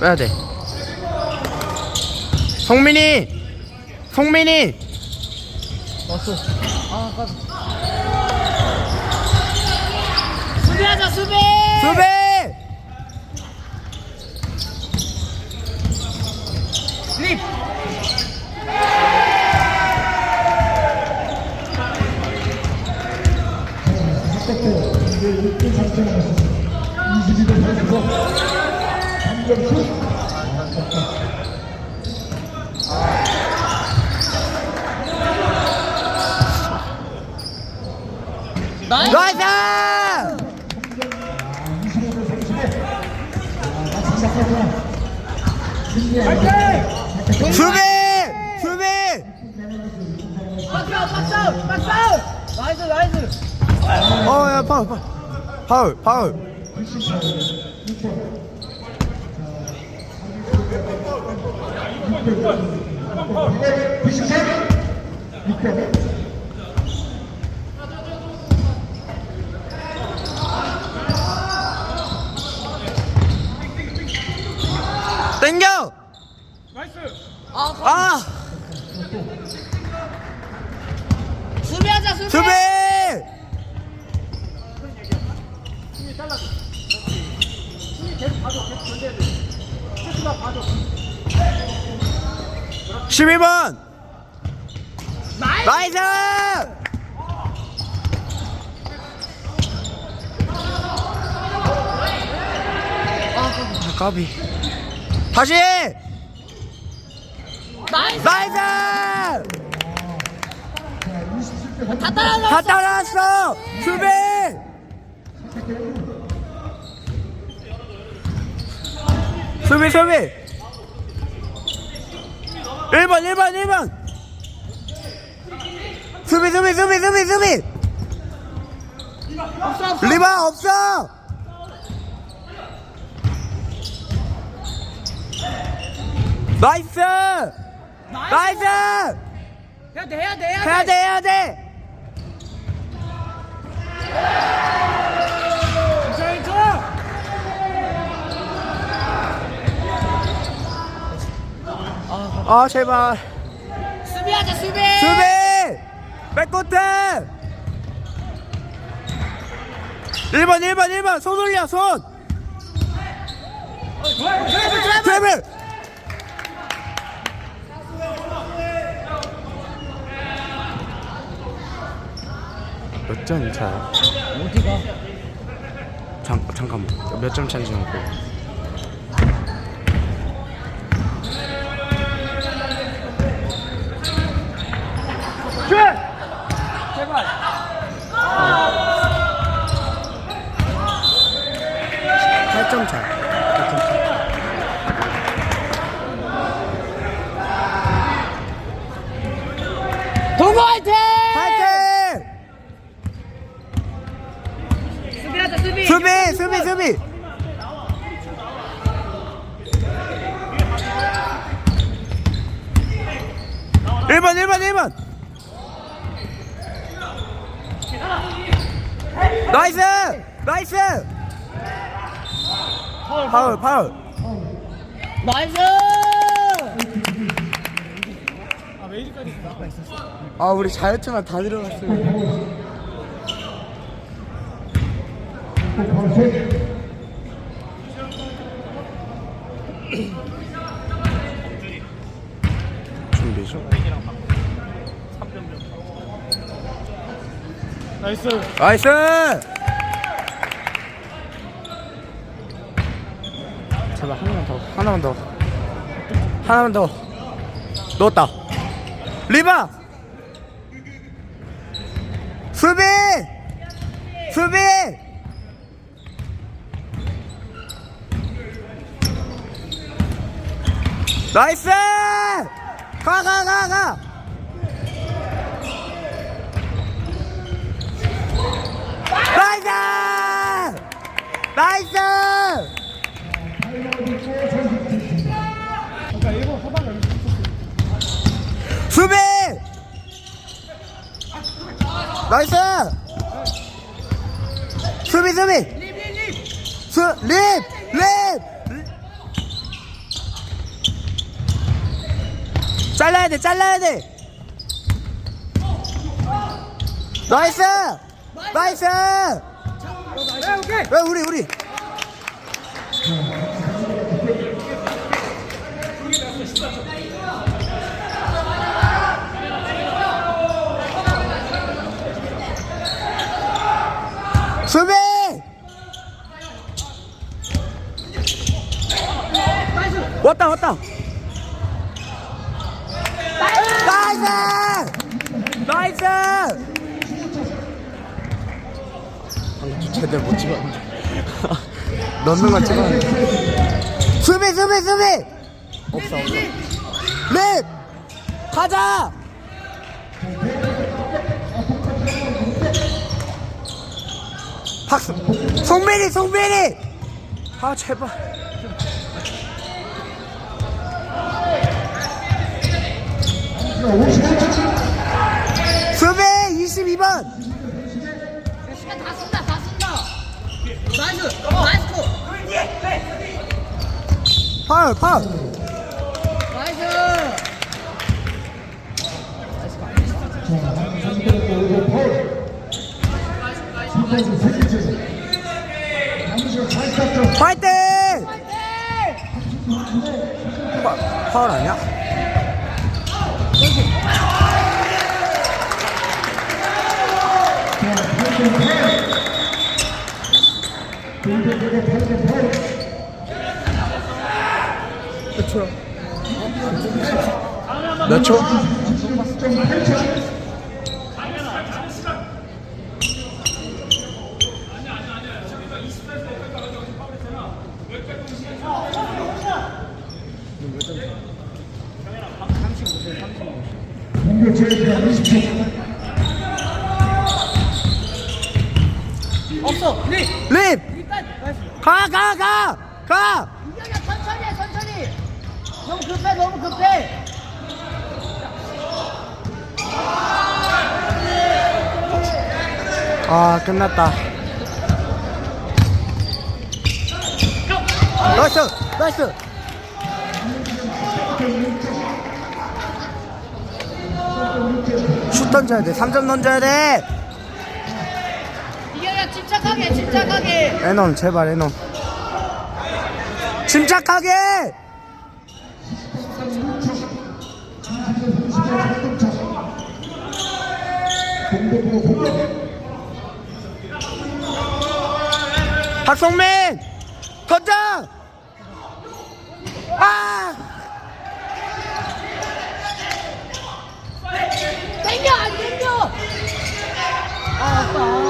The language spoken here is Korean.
빼야 돼. 성민이! 성민이! 왔어. 아, 아까. 수비하자, 수비! 수비! 슬립! 나이스! 나이스! 수비! 수비! 박스 박스 박스 나이스 나이스 어, 야, 파울, 파울. 파울. 땡겨! 아, 아! 수비하 12번! 나이스! 아 까비. 다시! 나이스! 나이스! 다 따라왔어! 준비 수비, 수비! 1번, 1번, 1번! 수비, 수비, 수비, 수비, 수비! 리바 없어! 나이스! 나이스! 해야 돼 해야 돼 해야 돼, 해야 돼! 아, 제발. 수비하자 수비 수비! 백코트! 1번, 1번, 1번! 손 올려, 손! 트래블! 몇 점 차야? 어디가 잠, 잠깐만. 몇 점 차인지 좀 보고. 1번 1번 1번 나이스! 나이스! 파울 파울. 나이스! 아 메이지까지 있었어 아 우리 자유투만 다 들어갔어요. 준비죠? 나이스 나이스! 제발 하나만 더, 하나만 더, 하나만 더. 넣었다. 리바! 수비! 수비! 나이스! 가, 가, 가, 가! 나이스! 나이스! 수비! 나이스! 수비 수비 수 립 립 잘라야 돼 잘라야 돼. 나이스! 나이스! 왜 우리 우리? 수비! 왔다 왔다 나이스 방금 제대로 못 찍었는데. 넣는 건 찍었는데. 수비 수비 수비! 없어 없어. 립 가자! 박수 송민이 송민이! 아 제발 수비 22번. 시간 다 쓴다 다 쓴다. 나이스 나이스 코 파울 파울. 나이스. 파이팅! 파, 파울 아니야? 몇 초야? 몇 초? 없어 리 립! 리까지 나이스 가, 가, 가! 가! 이겨야 천천히 해 천천히 너무 급해 너무 급해 아, 끝났다. 나이스! 나이스! 슛 던져야 돼. 3점 던져야 돼. 침착하게 침착하게. 애놈 제발 애놈. 침착하게! 박성민! 던져 아! 땡겨 안 땡겨? 아 아빠